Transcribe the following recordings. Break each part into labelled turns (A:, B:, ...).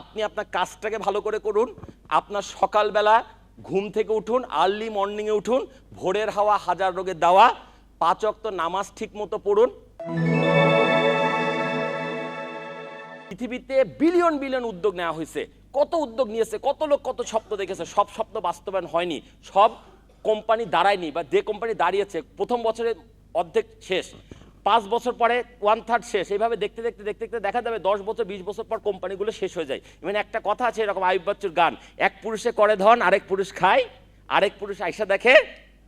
A: আপনি আপনার কাজটাকে ভালো করে করুন, আপনার সকালবেলা ঘুম থেকে উঠুন আর্লি মর্নিংয়ে উঠুন, ভোরের হাওয়া হাজার রোগের দাওয়া, পাঁচ অক্ত নামাজ ঠিক মতো পড়ুন। পৃথিবীতে বিলিয়ন বিলিয়ন উদ্যোগ নেওয়া হয়েছে। কত উদ্যোগ নিয়েছে, কত লোক কত স্বপ্ন দেখেছে, সব স্বপ্ন বাস্তবায়ন হয়নি। সব কোম্পানি দাঁড়ায়নি বা যে কোম্পানি দাঁড়িয়েছে, প্রথম বছরে অর্ধেক শেষ। পাঁচ বছর পরে ওয়ান থার্ড শেষ। এইভাবে দেখতে দেখতে দেখতে দেখতে দেখা যাবে দশ বছর, বিশ বছর পর কোম্পানিগুলো শেষ হয়ে যায়। মানে একটা কথা আছে এরকম আয়ুব বাচ্চুর গান, এক পুরুষে করে ধন, আরেক পুরুষ খায়, আরেক পুরুষ আইসা দেখে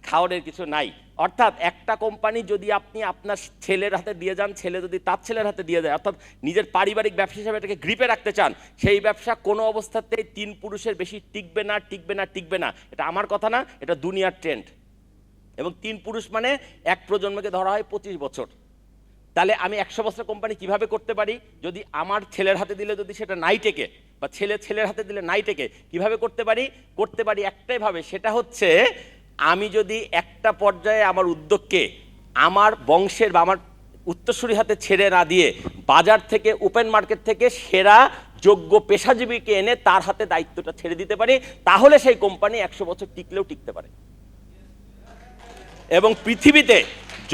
A: খাওয়ারের কিছু নাই। অর্থাৎ একটা কোম্পানি যদি আপনি আপনার ছেলের হাতে দিয়ে যান, ছেলে যদি তার ছেলের হাতে দিয়ে যায়, অর্থাৎ নিজের পারিবারিক ব্যবসা হিসাবে এটাকে গ্রিপে রাখতে চান, সেই ব্যবসা কোনো অবস্থাতেই তিন পুরুষের বেশি টিকবে না টিকবে না টিকবে না। এটা আমার কথা না, এটা দুনিয়ার ট্রেন্ড এবং তিন পুরুষ মানে এক প্রজন্মকে ধরা হয় পঁচিশ বছর। তাহলে আমি একশো বছর কোম্পানি কীভাবে করতে পারি? যদি আমার ছেলের হাতে দিলে যদি সেটা নাই টেকে, বা ছেলে, ছেলের হাতে দিলে নাই টেকে, কীভাবে করতে পারি? করতে পারি একটাই ভাবে, সেটা হচ্ছে আমি যদি একটা পর্যায়ে আমার উদ্যোগকে আমার বংশের বা আমার উত্তরসূরি হাতে ছেড়ে না দিয়ে বাজার থেকে ওপেন মার্কেট থেকে সেরা যোগ্য পেশাজীবীকে এনে তার হাতে দায়িত্বটা ছেড়ে দিতে পারি, তাহলে সেই কোম্পানি একশো বছর টিকলেও টিকতে পারে। এবং পৃথিবীতে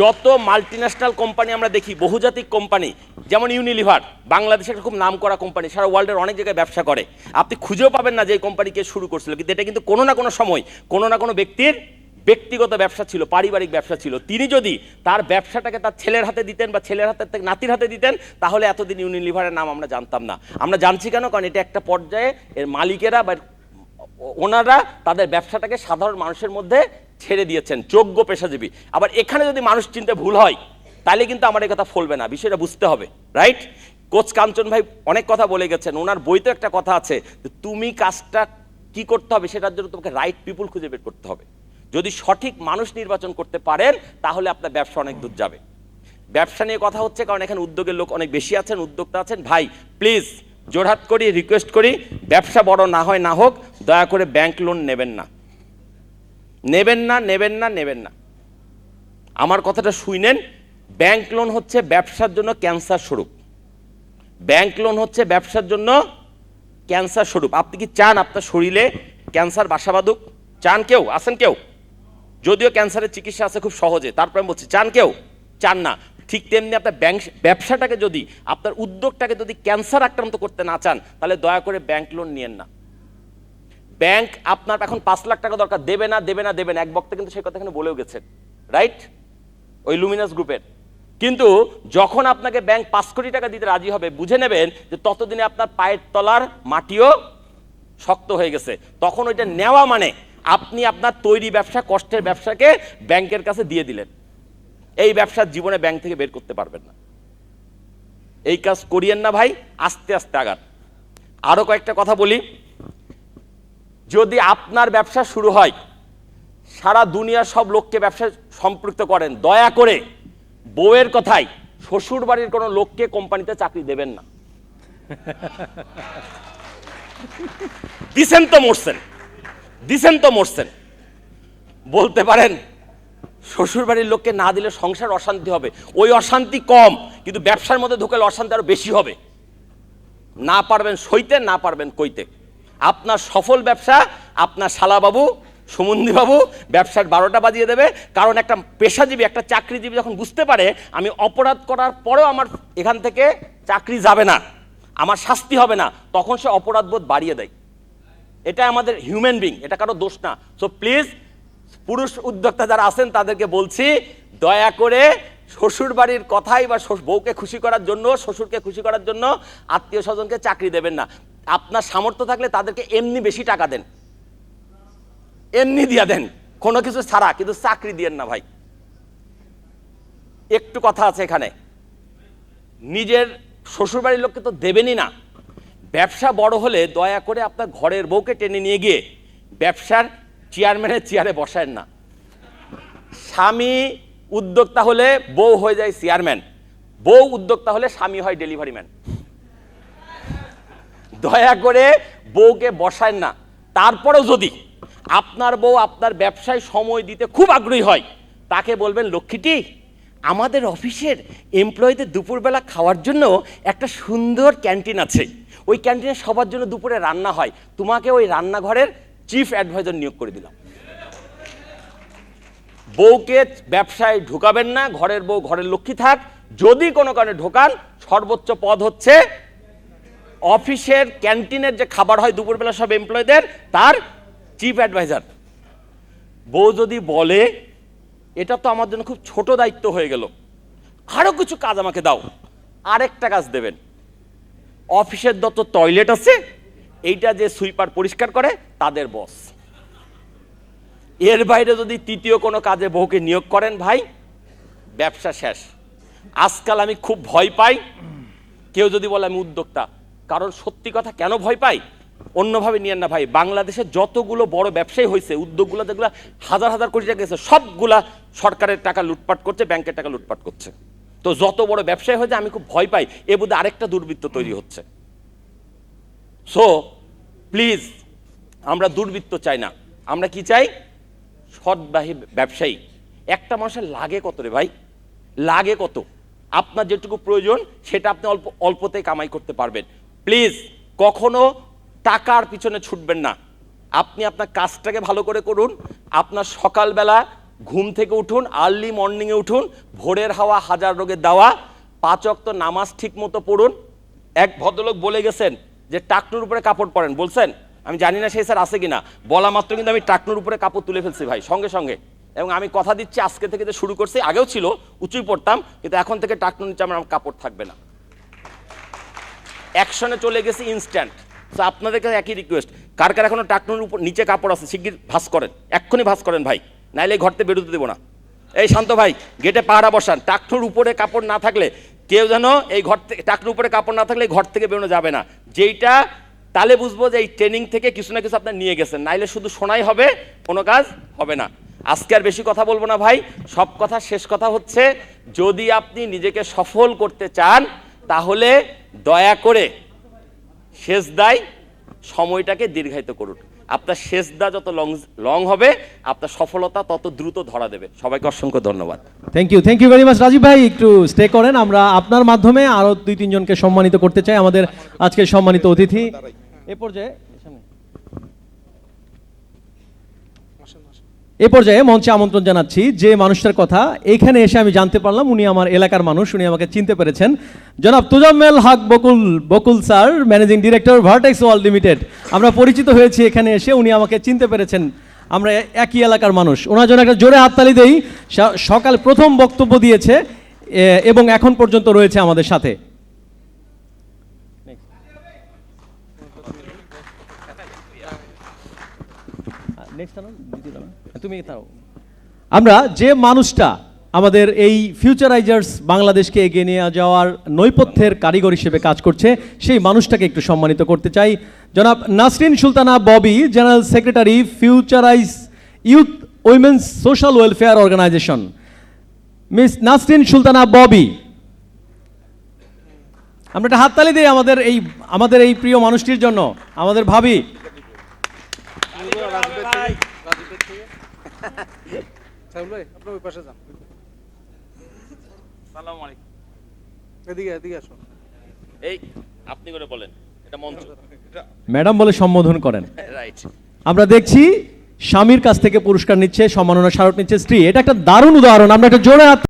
A: যত মাল্টিন্যাশনাল কোম্পানি আমরা দেখি, বহুজাতিক কোম্পানি যেমন ইউনিলিভার বাংলাদেশের খুব নাম করা কোম্পানি সারা ওয়ার্ল্ডের অনেক জায়গায় ব্যবসা করে। আপনি খুঁজেও পাবেন না যে এই কোম্পানি কে শুরু করছিল, কিন্তু এটা কিন্তু কোনো না কোনো সময়, কোনো না কোনো ব্যক্তির ব্যক্তিগত ব্যবসা ছিল, পারিবারিক ব্যবসা ছিল। তিনি যদি তার ব্যবসাটাকে তার ছেলের হাতে দিতেন বা ছেলের হাতে নাতির হাতে দিতেন, তাহলে এতদিন ইউনিলিভারের নাম আমরা জানতাম না। আমরা জানছি কেন? কারণ এটা একটা পর্যায়ে এর মালিকেরা বা ওনারা তাদের ব্যবসাটাকে সাধারণ মানুষের মধ্যে ছেড়ে দিয়েছেন, যোগ্য পেশাজীবী। আবার এখানে যদি মানুষ চিনতে ভুল হয়, তাহলে কিন্তু আমার এই কথা ফলবে না, বিষয়টা বুঝতে হবে রাইট কোচ কাঞ্চন ভাই অনেক কথা বলে গেছেন, ওনার বইতে একটা কথা আছে তুমি কাজটা কি করতে হবে সেটার জন্য তোমাকে রাইট পিপুল খুঁজে বের করতে হবে। যদি সঠিক মানুষ নির্বাচন করতে পারেন, তাহলে আপনার ব্যবসা অনেক দূর যাবে। ব্যবসা নিয়ে কথা হচ্ছে কারণ এখানে উদ্যোগের লোক অনেক বেশি আছেন, উদ্যোক্তা আছেন। ভাই প্লিজ জোরহাত করি রিকোয়েস্ট করি, ব্যবসা বড় না হয় না হোক, দয়া করে ব্যাংক লোন নেবেন না। নেবেন না নেবেন না নেবেন না। আমার কথাটা শুনেন ব্যাংক লোন হচ্ছে ব্যবসার জন্য ক্যান্সার স্বরূপ। ব্যাংক লোন হচ্ছে ব্যবসার জন্য ক্যান্সার স্বরূপ। আপনি কি চান আপনার শরীরে ক্যান্সার বাসা বাঁধুক? চান কেউ? আছেন কেউ? যদিও ক্যান্সারের চিকিৎসা আছে খুব সহজে, তারপরে আমি বলছি, চান কেউ? চান না। ঠিক তেমনি আপনার ব্যাংক, ব্যবসাটাকে যদি, আপনার উদ্যোগটাকে যদি ক্যান্সার আক্রান্ত করতে না চান, তাহলে দয়া করে ব্যাংক লোন নিয়েন না। ব্যাংক আপনার এখন পাঁচ লাখ টাকা দরকার, দেবে না দেবে না দেবে না। এক বক্তা কিন্তু সেই কথা এখানে বলেও গেছেন রাইট ওই লুমিনাস গ্রুপের কিন্তু যখন আপনাকে ব্যাংক পাঁচ কোটি টাকা দিতে রাজি হবে, বুঝে নেবেন যে ততদিনে আপনার পায়ের তলার মাটিও শক্ত হয়ে গেছে। তখন ওইটা নেওয়া মানে আপনি আপনার তৈরি ব্যবসা, কষ্টের ব্যবসাকে ব্যাংকের কাছে দিয়ে দিলেন। এই ব্যবসার জীবনে ব্যাংক থেকে বের করতে পারবেন না। এই কাজ করিয়েন না ভাই, আস্তে আস্তে আগান। আরও কয়েকটা কথা বলি। যদি আপনার ব্যবসা শুরু হয়, সারা দুনিয়ার সব লোককে ব্যবসায় সম্পৃক্ত করেন। দয়া করে বউয়ের কথাই শ্বশুর বাড়ির কোনো লোককে কোম্পানিতে চাকরি দেবেন না। দিছেন তো মরছেন। দিছেন তো মরছেন। বলতে পারেন শ্বশুর বাড়ির লোককে না দিলে সংসার অশান্তি হবে। ওই অশান্তি কম, কিন্তু ব্যবসার মধ্যে ঢুকালে অশান্তি আরও বেশি হবে। না পারবেন সইতে, না পারবেন কইতে। আপনার সফল ব্যবসা, আপনার শালাবাবু সুমন্দি বাবু ব্যবসার বারোটা বাজিয়ে দেবে। কারণ একটা পেশাজীবী, একটা চাকরিজীবী যখন বুঝতে পারে, আমি অপরাধ করার পরেও আমার এখান থেকে চাকরি যাবে না, আমার শাস্তি হবে না, তখন সে অপরাধবোধ বাড়িয়ে দেয়। এটা আমাদের হিউম্যান বিং এটা কারও দোষ না। সো প্লিজ পুরুষ উদ্যোক্তা যারা আছেন, তাদেরকে বলছি, দয়া করে শ্বশুর বাড়ির কথাই বা বউকে খুশি করার জন্য, শ্বশুরকে খুশি করার জন্য আত্মীয় স্বজনকে চাকরি দেবেন না। আপনার সামর্থ্য থাকলে তাদেরকে এমনি বেশি টাকা দেন। এমনি দিয়ে দেন। কোনো কিছু ছাড়া, কিন্তু চাকরি দিয়েন না ভাই। একটু কথা আছে এখানে। নিজের শ্বশুরবাড়ির লোককে তো দেবেনই না। ব্যবসা বড় হলে দয়া করে আপনার ঘরের বউকে টেনে নিয়ে গিয়ে ব্যবসার চেয়ারম্যানের চেয়ারে বসায়েন না। স্বামী উদ্যোক্তা হলে বউ হয়ে যায় চেয়ারম্যান। বউ উদ্যোক্তা হলে স্বামী হয় ডেলিভারি ম্যান। দয়া করে বউকে বসায় না। তারপরেও যদি আপনার বউ আপনার ব্যবসায় সময় দিতে খুব আগ্রহী হয়, তাকে বলবেন, লক্ষ্মীটি, আমাদের অফিসের এমপ্লয়ীদের দুপুরবেলা খাওয়ার জন্য একটা সুন্দর ক্যান্টিন আছে। ওই ক্যান্টিনে সবার জন্য দুপুরে রান্না হয়। তোমাকে ওই রান্নাঘরের চিফ অ্যাডভাইজার নিয়োগ করে দিলাম। বউকে ব্যবসায় ঢুকাবেন না, ঘরের বউ ঘরের লক্ষ্মী থাক। যদি কোনো কারণে ঢোকান, সর্বোচ্চ পদ হচ্ছে অফিসের ক্যান্টিনের যে খাবার হয় দুপুরবেলা সব এমপ্লয়ীদের তার চিফ অ্যাডভাইজার বউ যদি বলে, এটা তো আমার জন্য খুব ছোট দায়িত্ব হয়ে গেল, আরও কিছু কাজ আমাকে দাও, আরেকটা কাজ দেবেন। অফিসের যত টয়লেট আছে, এইটা যে সুইপার পরিষ্কার করে, তাদের বস এর বাইরে যদি তৃতীয় কোনো কাজে বউকে নিয়োগ করেন, ভাই, ব্যবসা শেষ। আজকাল আমি খুব ভয় পাই। কেউ যদি বলে, আমি উদ্যোক্তা। কারণ সত্যি কথা কেন ভয় পাই? অন্যভাবে নিয়েন না ভাই, বাংলাদেশে যতগুলো বড় ব্যবসায়ী হয়েছে উদ্যোগগুলো যেগুলো হাজার হাজার কোটি টাকা গেছে, সবগুলা সরকারের টাকা লুটপাট করছে, ব্যাংকের টাকা লুটপাট করছে। তো যত বড় ব্যবসায়ী হয়েছে, আমি খুব ভয় পাই এ বোধহয় আরেকটা দুর্বৃত্ত তৈরি হচ্ছে। সো প্লিজ আমরা দুর্বৃত্ত চাই না। আমরা কি চাই? সৎবাহী ব্যবসায়ী। একটা মানুষের লাগে কত রে ভাই? লাগে কত? আপনার যেটুকু প্রয়োজন, সেটা আপনি অল্প, অল্পতেই কামাই করতে পারবেন। প্লিজ, কখনো টাকার পিছনে ছুটবেন না। আপনি আপনার কাজটাকে ভালো করে করুন, আপনার সকালবেলা ঘুম থেকে উঠুন আর্লি মর্নিংয়ে উঠুন, ভোরের হাওয়া হাজার রোগের দাওয়া, পাঁচ অক্ত নামাজ ঠিক মতো পড়ুন। এক ভদ্রলোক বলে গেছেন যে, টাকনুর উপরে কাপড় পরেন, বলছেন? আমি জানি না সেই স্যার আছে কিনা। বলা মাত্র কিন্তু আমি টাকনুর উপরে কাপড় তুলে ফেলছি ভাই, সঙ্গে সঙ্গে। এবং আমি কথা দিচ্ছি, আজকে থেকে যে শুরু করছি, আগেও ছিল, উঁচুই পড়তাম, কিন্তু এখন থেকে টাকনুর নিচে আমার কাপড় থাকবে না। অ্যাকশনে চলে গেছি ইনস্ট্যান্ট তো আপনাদের কাছে একই রিকোয়েস্ট কার কার এখনও টাকনুর উপর নিচে কাপড় আছে, শিগগির ভাস করেন। এক্ষুনি ভাস করেন ভাই, নাইলে এই ঘর থেকে বেরোতে দেবো না। এই শান্ত ভাই গেটে পাহারা বসান। টাকনুর উপরে কাপড় না থাকলে কেউ যেন এই ঘর থেকে টাকনুর উপরে কাপড় না থাকলে ঘর থেকে বেরোনো যাবে না। যেইটা তাহলে বুঝব যে এই ট্রেনিং থেকে কিছু না কিছু আপনার নিয়ে গেছেন। নাইলে শুধু শোনাই হবে, কোনো কাজ হবে না। আজকে আর বেশি কথা বলব না ভাই। সব কথা শেষ কথা হচ্ছে, যদি আপনি নিজেকে সফল করতে চান তাহলে দয়া করে শেষ দায় সময়টাকে দীর্ঘায়িত করুন। আপনার শেষ দা যত লং লং হবে, আপনার সফলতা তত দ্রুত ধরা দেবে। সবাইকে অসংখ্য ধন্যবাদ।
B: Thank you thank you very much Rajib ভাই। একটু স্টে করেন, আমরা আপনার মাধ্যমে আরও দুই তিনজনকে সম্মানিত করতে চাই, আমাদের আজকে সম্মানিত অতিথি। এ পর্যায়ে এ পর্যায়ে মঞ্চে আমন্ত্রণ জানাচ্ছি যে মানুষটার কথা এখানে এসে আমি জানতে পারলাম, উনি আমার এলাকার মানুষ, উনি আমাকে চিনতে পেরেছেন। জনাব Tuzammel Haque Bakul Bakul sir, managing director Vertex World Limited. আমরা পরিচিত হয়েছি এখানে এসে, উনি আমাকে চিনতে পেরেছেন। আমরা একই এলাকার মানুষ। ওনার জন্য একটা জোরে হাততালি দেই। সকাল প্রথম বক্তব্য দিয়েছে এবং এখন পর্যন্ত রয়েছে আমাদের সাথে। তুমি আমরা যে মানুষটা আমাদের এই ফিউচারাইজার্স বাংলাদেশকে এগিয়ে নিয়ে যাওয়ার নৈপথ্যের কারিগর হিসেবে কাজ করছে, সেই মানুষটাকে একটু সম্মানিত করতে চাই। জনাব Nasrin Sultana Bobby general secretary futurise youth women's social welfare organisation miss Nasrin Sultana Bobby আমরা একটা হাততালি দিই আমাদের এই আমাদের এই প্রিয় মানুষটির জন্য, আমাদের ভাবি।
C: সাহুল ভাই আপনি ওই পাশে যান। এদিকে এদিকে আসুন।
A: এই আপনি করে বলেন এটা মঞ্চ।
B: ম্যাডাম বলে সম্বোধন করেন।
A: রাইট
B: আমরা দেখছি স্বামীর কাছ থেকে পুরস্কার নিচ্ছে সম্মাননা স্মারক নিচ্ছে স্ত্রী। এটা একটা দারুণ উদাহরণ। আমরা একটা জোরে হাত